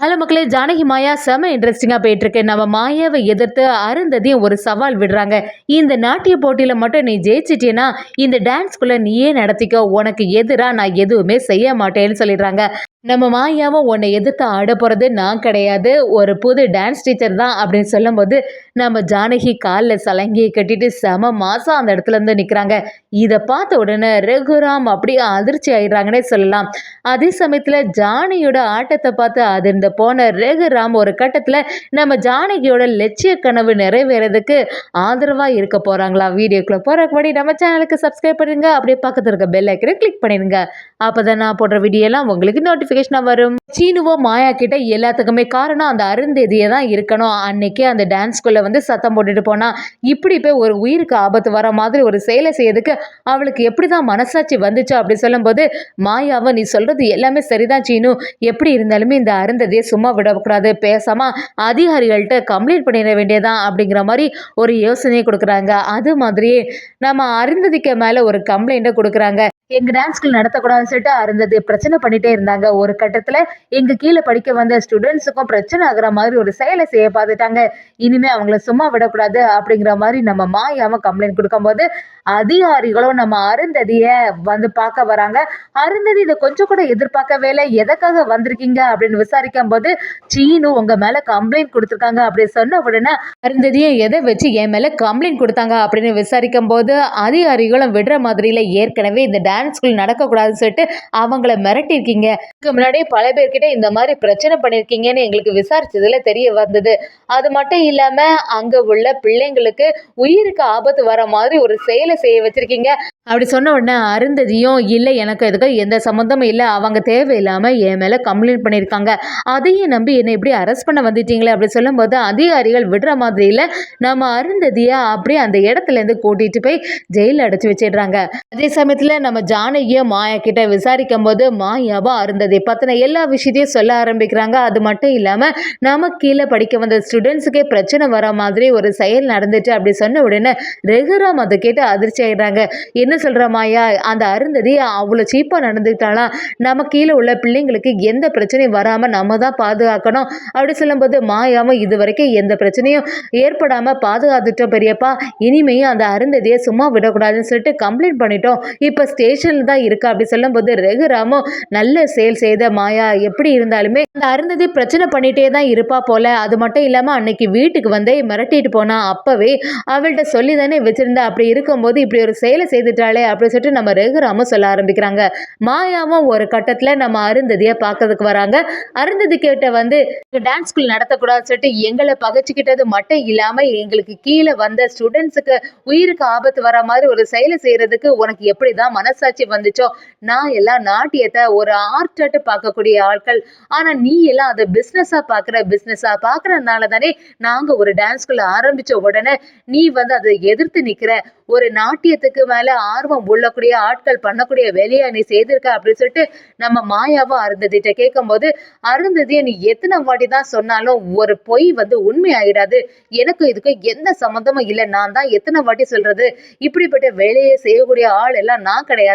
Hello மக்களே ஜானகி மாயா செம இன்ட்ரெஸ்டிங்காக போயிட்டுருக்கு. நம்ம மாயாவை எதிர்த்து அருந்ததையும் ஒரு சவால் விடுறாங்க. இந்த நாட்டிய போட்டியில் மட்டும் நீ ஜெயிச்சிட்டேன்னா இந்த டான்ஸ்குள்ளே நீயே நடத்திக்கோ. உனக்கு எதிராக நான் எதுவுமே செய்ய மாட்டேன்னு சொல்லிடுறாங்க. நம்ம மாயாவும் உன்னை எதிர்த்து ஆட போகிறது நான் கிடையாது. ஒரு புது டான்ஸ் டீச்சர் தான் அப்படின்னு சொல்லும்போது நம்ம ஜானகி காலில் சலங்கியை கட்டிட்டு செம மாதம் அந்த இடத்துலேருந்து நிற்கிறாங்க இதை பார்த்த உடனே ரகுராம் அப்படியே அதிர்ச்சி ஆயிடுறாங்கன்னே சொல்லலாம். அதே சமயத்தில் ஜானகியோட ஆட்டத்தை பார்த்து அதிர்ந்து போன ரகுராம் ஒரு கட்டத்தில் நம்ம ஜானகியோட லட்சிய கனவு நிறைவேறதுக்கு ஆதரவாக இருக்க போகிறாங்களா வீடியோக்குள்ளே போகிறக்கு முன்னாடி நம்ம சேனலுக்கு சப்ஸ்கிரைப் பண்ணுங்கள் அப்படியே பக்கத்தில் இருக்க பெல் ஐக்கனை கிளிக் பண்ணிடுங்க. அப்போ தான் நான் போடுற வீடியோலாம் உங்களுக்கு நோட்டி நோட்டிஃபிகேஷனாக வரும். சீனுவோ மாயா கிட்ட எல்லாத்துக்குமே காரணம் அந்த அருந்ததியை தான் இருக்கணும். அன்னைக்கு அந்த டான்ஸ்குள்ளே வந்து சத்தம் போட்டுட்டு போனால் இப்படி போய் ஒரு உயிருக்கு ஆபத்து வர மாதிரி ஒரு செயலை செய்யறதுக்கு அவளுக்கு எப்படி தான் மனசாட்சி வந்துச்சு அப்படி சொல்லும்போது மாயாவை நீ சொல்கிறது எல்லாமே சரிதான் சீனு. எப்படி இருந்தாலுமே இந்த அருந்ததியை சும்மா விடக்கூடாது. பேசாமல் அதிகாரிகள்கிட்ட கம்ப்ளைண்ட் பண்ணிட வேண்டியதான் அப்படிங்கிற மாதிரி ஒரு யோசனையை கொடுக்குறாங்க. அது மாதிரியே நம்ம அருந்ததிக்கு மேலே ஒரு கம்ப்ளைண்ட்டை கொடுக்குறாங்க. எங்கள் டான்ஸ் ஸ்கூல் நடத்தக்கூடாதுன்னு சொல்லிட்டு அருந்தது பிரச்சனை பண்ணிட்டே இருந்தாங்க. ஒரு கட்டத்தில் எங்கள் கீழே படிக்க வந்த ஸ்டூடெண்ட்ஸுக்கும் பிரச்சனை ஆகுற மாதிரி ஒரு செயலை செய்ய பார்த்துட்டாங்க. இனிமேல் அவங்கள சும்மா விடக்கூடாது அப்படிங்கிற மாதிரி நம்ம மாயாமல் கம்ப்ளைண்ட் கொடுக்கும்போது அதிகாரிகளும் நம்ம அருந்ததியை வந்து பார்க்க வராங்க. அருந்ததி இதை கொஞ்சம் கூட எதிர்பார்க்கவே இல்லை. எதற்காக வந்திருக்கீங்க அப்படின்னு விசாரிக்கும் போது சீனு உங்கள் மேலே கம்ப்ளைண்ட் கொடுத்துருக்காங்க அப்படின்னு சொன்ன உடனே அருந்ததியை எதை வச்சு என் மேலே கம்ப்ளைண்ட் கொடுத்தாங்க அப்படின்னு விசாரிக்கும் போது அதிகாரிகளும் விடுற மாதிரியில் ஏற்கனவே இந்த டான்ஸ் ஸ்கூல் நடக்கக்கூடாதுன்னு சொல்லிட்டு அவங்கள மிரட்டியிருக்கீங்க. இதுக்கு முன்னாடி பல பேர்கிட்ட இந்த மாதிரி பிரச்சனை பண்ணியிருக்கீங்கன்னு எங்களுக்கு விசாரிச்சதுல தெரிய வந்தது. அது மட்டும் இல்லாமல் அங்கே உள்ள பிள்ளைங்களுக்கு உயிருக்கு ஆபத்து வர மாதிரி ஒரு செயலை செய்ய வச்சிருக்கீங்க. அப்படி சொன்ன உடனே அருந்ததியும் இல்லை எனக்கு இதுக்கு எந்த சம்மந்தமும் இல்லை. அவங்க தேவையில்லாமல் என் மேலே கம்ப்ளைண்ட் பண்ணியிருக்காங்க. அதையும் நம்பி என்னை இப்படி அரெஸ்ட் பண்ண வந்துட்டீங்களே அப்படி சொல்லும்போது அதிகாரிகள் விடுற மாதிரி இல்லை நம்ம அருந்ததியை அப்படியே அந்த இடத்துலேருந்து கூட்டிகிட்டு போய் ஜெயிலில் அடைச்சி வச்சிடுறாங்க. அதே சமயத்தில் நம்ம ஜானகியும் மாயா கிட்ட விசாரிக்கும் போது மாயாவா அருந்ததி. பற்றின எல்லா விஷயத்தையும் சொல்ல ஆரம்பிக்கிறாங்க. அது மட்டும் இல்லாமல் நம்ம கீழே படிக்க வந்த ஸ்டூடெண்ட்ஸுக்கே பிரச்சனை வர மாதிரி ஒரு செயல் நடந்துட்டு அப்படி சொன்ன உடனே ரெகுராம் அதை கேட்டு அதிர்ச்சி ஆயிடுறாங்க. என்ன சொல்கிற மாயா? அந்த அருந்ததி அவ்வளோ சீப்பாக நடந்துக்கிட்டாலாம் நம்ம கீழே உள்ள பிள்ளைங்களுக்கு எந்த பிரச்சனையும் வராமல் நம்ம தான் பாதுகாக்கணும். அப்படி சொல்லும்போது மாயாவும் இது வரைக்கும் எந்த பிரச்சனையும் ஏற்படாமல் பாதுகாத்துட்டோம் பெரியப்பா. இனிமேயும் அந்த அருந்ததியை சும்மா விடக்கூடாதுன்னு சொல்லிட்டு கம்ப்ளைண்ட் பண்ணிட்டோம். இப்போ ஸ்டேஷனில் தான் இருக்கா. அப்படி சொல்லும்போது ரகுராமும் நல்ல செயல் செய்த மாயா எப்படி இருந்தாலுமே அந்த அருந்ததி பிரச்சனை பண்ணிட்டே தான் இருப்பா போல. அது மட்டும் இல்லாமல் அன்னைக்கு வீட்டுக்கு வந்து மிரட்டிட்டு போனா அப்பவே அவள்கிட்ட சொல்லி தானே வச்சிருந்தா. அப்படி இருக்கும்போது இப்படி ஒரு செயலை செய்துட்டாளே அப்படின்னு சொல்லிட்டு நம்ம ரகுராமும் சொல்ல ஆரம்பிக்கிறாங்க. மாயாவும் ஒரு கட்டத்தில் நம்ம அருந்ததியை பார்க்கறதுக்கு வராங்க. அருந்ததி கிட்ட வந்து டான்ஸ் ஸ்கூல் நடத்தக்கூடாதுன்னு சொல்லிட்டு எங்களை பகைச்சிக்கிட்டது மட்டும் இல்லாமல் எங்களுக்கு கீழே வந்த ஸ்டூடெண்ட்ஸுக்கு உயிருக்கு ஆபத்து வர மாதிரி ஒரு செயலை செய்யறதுக்கு உனக்கு எப்படி தான் மனசாட்சி வந்துச்சோ? நான் எல்லாம் நாட்டியத்தை ஒரு ஆர்ட்டு பார்க்கக்கூடிய ஆட்கள். ஆனால் நீ எல்லாம் அதை பிஸ்னஸா பாக்குற பிஸ்னஸாக பாக்குறதுனால தானே நாங்கள் ஒரு டான்ஸ் ஸ்கூல் உடனே நீ வந்து அதை எதிர்த்து நிற்கிற ஒரு நாட்டியத்துக்கு மேல ஆர்வம் உள்ளக்கூடிய ஆட்கள் பண்ணக்கூடிய வேலையை நீ செய்திருக்க அப்படின்னு சொல்லிட்டு நம்ம மாயாவும் அருந்ததிட்ட கேட்கும்போது அருந்ததியை நீ எத்தனை வாட்டி தான் சொன்னாலும் ஒரு பொய் வந்து உண்மை ஆகிடாது எனக்கும் இதுக்கும் எந்த சம்மந்தமும் இல்லை. நான் தான் எத்தனை வாட்டி சொல்றது? இப்படிப்பட்ட வேலையை செய்யக்கூடிய ஆள் எல்லாம் நான் கிடையாது.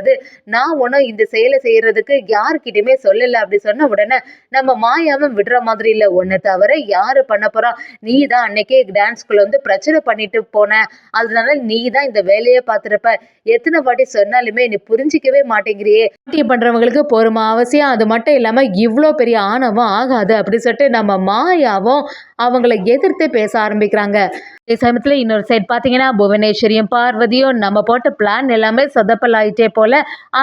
நான் ஒன்றும் இந்த செயலை செய்யறதுக்கு யாருக்கிட்டையுமே சொல்லலை அப்படி சொன்ன உடனே நம்ம மாயாவும் விடுற மாதிரி இல்லை. ஒன்று தவிர யாரு பண்ண போறா? நீ தான் அன்னைக்கே டான்ஸ்குள்ள வந்து பிரச்சனை பண்ணிட்டு போன. அதனால நீ தான் இந்த வேலையை பார்த்துருப்ப. எத்தனை வாட்டி சொன்னாலுமே நீ புரிஞ்சிக்கவே மாட்டேங்கிறியே. நாட்டியம் பண்றவங்களுக்கு பொறுமை அவசியம். அது மட்டும் இல்லாம இவ்வளோ பெரிய ஆணவம் ஆகாது. அப்படி சொல்லிட்டு நம்ம மாயாவும் அவங்கள எதிர்த்து பேச ஆரம்பிக்கிறாங்க. அதே சமயத்தில் இன்னொரு சைடு பார்த்தீங்கன்னா புவனேஸ்வரியும் பார்வதியும் நம்ம போட்ட பிளான் எல்லாமே சொதப்பல் ஆயிட்டே போல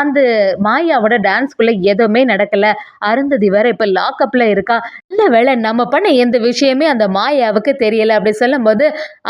அந்த மாயாவோட டான்ஸ்குள்ளே எதுவுமே நடக்கல. அருந்ததி வேற இப்போ லாக்கப்பில் இருக்கா. இல்லை வேலை நம்ம பண்ண எந்த விஷயமே அந்த மாயாவுக்கு தெரியல அப்படி சொல்லும்போது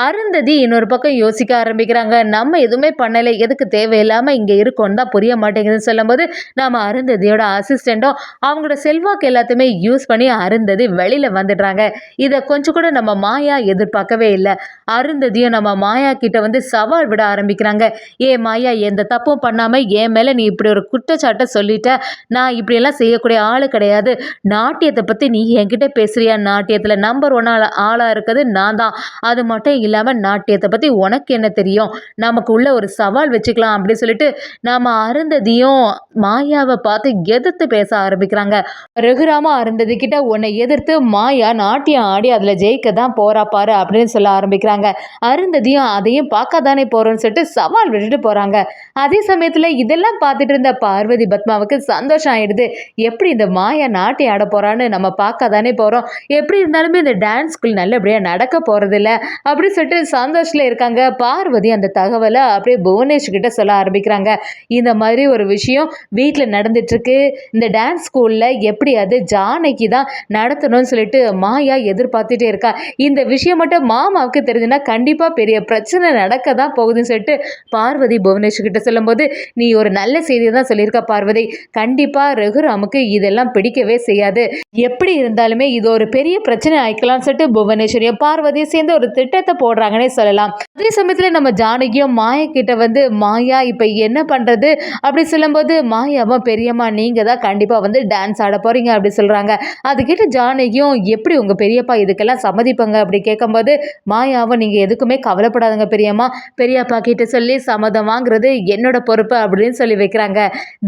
அருந்ததி இன்னொரு பக்கம் யோசிக்க ஆரம்பிக்கிறாங்க. நம்ம எதுவுமே பண்ணலை எதுக்கு தேவையில்லாமல் இங்கே இருக்கோன்னு தான் புரிய மாட்டேங்குதுன்னு சொல்லும்போது நம்ம அருந்ததியோட அசிஸ்டண்ட்டும் அவங்களோட செல்வாக்கு எல்லாத்தையுமே யூஸ் பண்ணி அருந்ததி வெளியில் வந்துடுறாங்க. இதை கொஞ்சம் கூட நம்ம மாயா எதிர்பார்க்கவே இல்லை. அருந்ததியும் நம்ம மாயா கிட்ட வந்து சவால் விட ஆரம்பிக்கிறாங்க. ஏ மாயா எந்த தப்பும் பண்ணாமல் என் மேலே நீ இப்படி ஒரு குற்றச்சாட்டை சொல்லிட்ட நான் இப்படியெல்லாம் செய்யக்கூடிய ஆள் கிடையாது. நாட்டியத்தை பற்றி நீ என்கிட்ட பேசுறியா? நாட்டியத்தில் நம்பர் ஒன் ஆள் ஆளாக இருக்கிறது நான் தான். அது மட்டும் இல்லாமல் நாட்டியத்தை பற்றி உனக்கு என்ன தெரியும்? நமக்கு உள்ள ஒரு சவால் வச்சுக்கலாம் அப்படின்னு சொல்லிட்டு நாம் அருந்ததியும் மாயாவை பார்த்து எதிர்த்து பேச ஆரம்பிக்கிறாங்க. ரகுராமா அருந்ததி கிட்ட உன்னை எதிர்த்து மாயா நாட்டியம் ஆடி அதில் ஜெயிக்க தான் போறா பாரு அப்படின்னு சொல்ல ஆரம்பிக்கிறாங்க. அருந்ததியும் அதையும் பார்க்க தானே போகிறோன்னு சொல்லிட்டு சவால் விட்டுட்டு போகிறாங்க அதே சமயத்தில் இதெல்லாம் பார்த்துட்டு இருந்த பார்வதி பத்மாவுக்கு சந்தோஷம் ஆயிடுது. எப்படி இந்த மாயா நாட்டி ஆட போகிறான்னு நம்ம பார்க்க தானே போகிறோம் எப்படி இருந்தாலுமே இந்த டான்ஸ் ஸ்கூல் நல்லபடியாக நடக்க போகிறதில்ல அப்படின்னு சொல்லிட்டு சந்தோஷத்தில் இருக்காங்க. பார்வதி அந்த தகவலை அப்படியே புவனேஷ் கிட்ட சொல்ல ஆரம்பிக்கிறாங்க. இந்த மாதிரி ஒரு விஷயம் வீட்டில் நடந்துட்டுருக்கு. இந்த டான்ஸ் ஸ்கூலில் எப்படி அது ஜானகி தான் நடத்தணும்னு சொல்லிட்டு மாயா எதிர்பார்த்துட்டே இருக்கா. இந்த விஷயம் மட்டும் மாமாவுக்கு தெரிஞ்சுன்னா கண்டிப்பாக பெரிய பிரச்சனை நடக்க தான் போகுதுன்னு சொல்லிட்டு பார்வதி புவனேஷ் கிட்ட சொல்லும்போது நீ ஒரு நல்ல செய்தியை தான் சொல்லியிருக்க பார்வதி. கண்டிப்பாக ரகுராமுக்கு இதெல்லாம் பிடிக்கவே செய்யாது. எப்படி இருந்தாலுமே இது ஒரு பெரிய பிரச்சனை ஆயிக்கலாம்னு சொல்லிட்டு புவனேஸ்வரியும் பார்வதியும் சேர்ந்து ஒரு திட்டத்தை போடுறாங்கன்னே சொல்லலாம். அதே சமயத்தில் நம்ம ஜானகியும் மாயா கிட்ட வந்து மாயா இப்போ என்ன பண்ணுறது அப்படி சொல்லும்போது மாயாவும் பெரியம்மா நீங்கள் தான் கண்டிப்பாக வந்து டான்ஸ் ஆட போகிறீங்க அப்படி சொல்கிறாங்க அதுக்கிட்ட ஜானகியும் எப்படி உங்கள் பெரியப்பா இதுக்கெல்லாம் சம்மதிப்பாங்க? அப்படி கேட்கும்போது மாயாவும் நீங்கள் எதுக்குமே கவலைப்படாதுங்க பெரியம்மா. பெரியப்பா கிட்ட சொல்லி சம்மதம் வாங்குறது என்னோட பொறுப்பு அப்படின்னு சொல்லி வைக்கிறாங்க.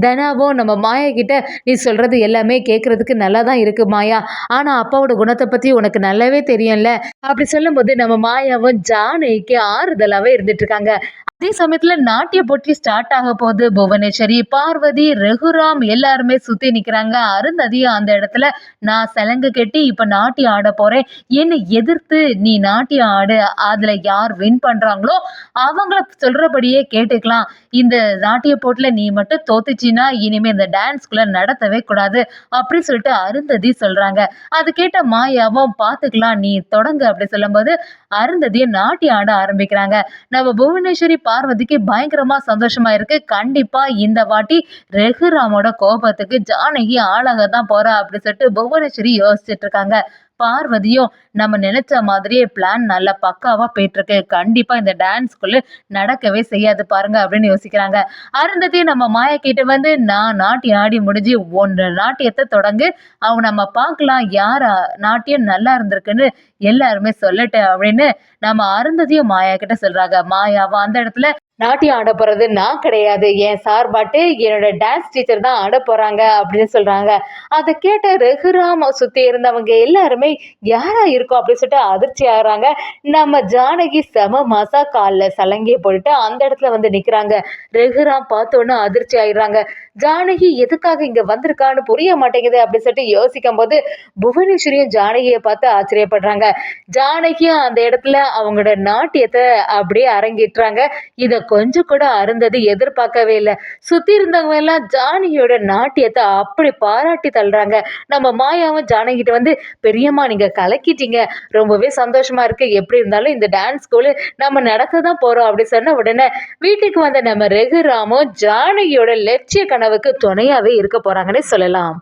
தனாவும் நம்ம மாயா கிட்ட நீ சொல்கிறது எல்லாமே கேட்குறதுக்கு நல்லா தான் இருக்குது மாயா. ஆனால் அப்பாவோட குணத்தை பற்றி உனக்கு நல்லாவே தெரியும்ல. அப்படி சொல்லும்போது நம்ம மாயாவும் ஜானகிக்கு ஆறுதலாகவே இருந்துட்டு இருக்காங்க. அதே சமயத்தில் நாட்டிய போட்டி ஸ்டார்ட் ஆக போகுது. புவனேஸ்வரி பார்வதி ரகுராம் எல்லாருமே சுற்றி நிற்கிறாங்க அருந்ததியும் அந்த இடத்துல நான் சலங்கு கட்டி இப்போ நாட்டியம் ஆட போகிறேன் என்னை எதிர்த்து நீ நாட்டியம் ஆடு. அதில் யார் வின் பண்ணுறாங்களோ அவங்கள சொல்கிறபடியே கேட்டுக்கலாம். இந்த நாட்டிய போட்டில நீ மட்டும் தோத்துச்சின்னா இனிமேல் இந்த டான்ஸ்குள்ள நடத்தவே கூடாது. அப்படி சொல்லிட்டு அருந்ததி சொல்கிறாங்க அது கேட்ட மாயாவும் பார்த்துக்கலாம் நீ தொடங்கு. அப்படி சொல்லும்போது அருந்ததியை நாட்டியம் ஆட ஆரம்பிக்கிறாங்க. நம்ம புவனேஸ்வரி பார்வதிக்கு பயங்கரமா சந்தோஷமா இருக்கு. கண்டிப்பா இந்த வாட்டி ரகுராமோட கோபத்துக்கு ஜானகி ஆளாக தான் போறா அப்படின்னு சொல்லிட்டு புவனேஸ்வரி யோசிச்சுட்டு இருக்காங்க. பார்வதியும் நம்ம நினைச்ச மாதிரியே பிளான் நல்லா பக்காவா போயிட்டு இருக்கு கண்டிப்பா இந்த டான்ஸ்குள்ள நடக்கவே செய்யாது பாருங்க அப்படின்னு யோசிக்கிறாங்க. அருந்ததி நம்ம மாயா கிட்ட வந்து நான் நாட்டியம் ஆடி முடிஞ்சு ஒன்று நாட்டியத்தை தொடங்கு. அவங்க நம்ம பார்க்கலாம் யார் நாட்டியம் நல்லா இருந்திருக்குன்னு எல்லாருமே சொல்லட்டு அப்படின்னு நம்ம அருந்ததியும் மாயா கிட்ட சொல்றாங்க. மாயாவா அந்த இடத்துல நாட்டியம் ஆட போகிறது நான் கிடையாது. என் சார் பாட்டு என்னோட டான்ஸ் டீச்சர் தான் ஆட போகிறாங்க அப்படின்னு சொல்கிறாங்க அதை கேட்ட ரகுராம சுற்றி இருந்தவங்க எல்லாருமே யாராக இருக்கும் அப்படின்னு சொல்லிட்டு அதிர்ச்சி ஆகுறாங்க. நம்ம ஜானகி செம மாசா காலில் சலங்கியை போட்டுட்டு அந்த இடத்துல வந்து நிற்கிறாங்க ரகுராம் பார்த்தோன்னே அதிர்ச்சி ஆயிடுறாங்க. ஜானகி எதுக்காக இங்கே வந்திருக்கான்னு புரிய மாட்டேங்குது அப்படின்னு சொல்லிட்டு யோசிக்கும் போது புவனேஸ்வரியும் ஜானகியை பார்த்து ஆச்சரியப்படுறாங்க. ஜானகியும் அந்த இடத்துல அவங்களோட நாட்டியத்தை அப்படியே அரங்கிட்டுறாங்க இதை கொஞ்சம் கூட அருந்தது எதிர்பார்க்கவே இல்லை. சுற்றி இருந்தவங்க எல்லாம் ஜானகியோட நாட்டியத்தை அப்படி பாராட்டி தள்ளுறாங்க. நம்ம மாயாவும் ஜானகிட்ட வந்து பெரியம்மா நீங்கள் கலக்கிட்டீங்க. ரொம்பவே சந்தோஷமா இருக்கு. எப்படி இருந்தாலும் இந்த டான்ஸ் ஸ்கூலு நம்ம நடக்க தான் போகிறோம் அப்படி சொன்ன உடனே வீட்டுக்கு வந்த நம்ம ரகுராமும் ஜானகியோட லட்சிய கணக்கு கனவுக்கு துணையாகவே இருக்க போகிறாங்கன்னே சொல்லலாம்.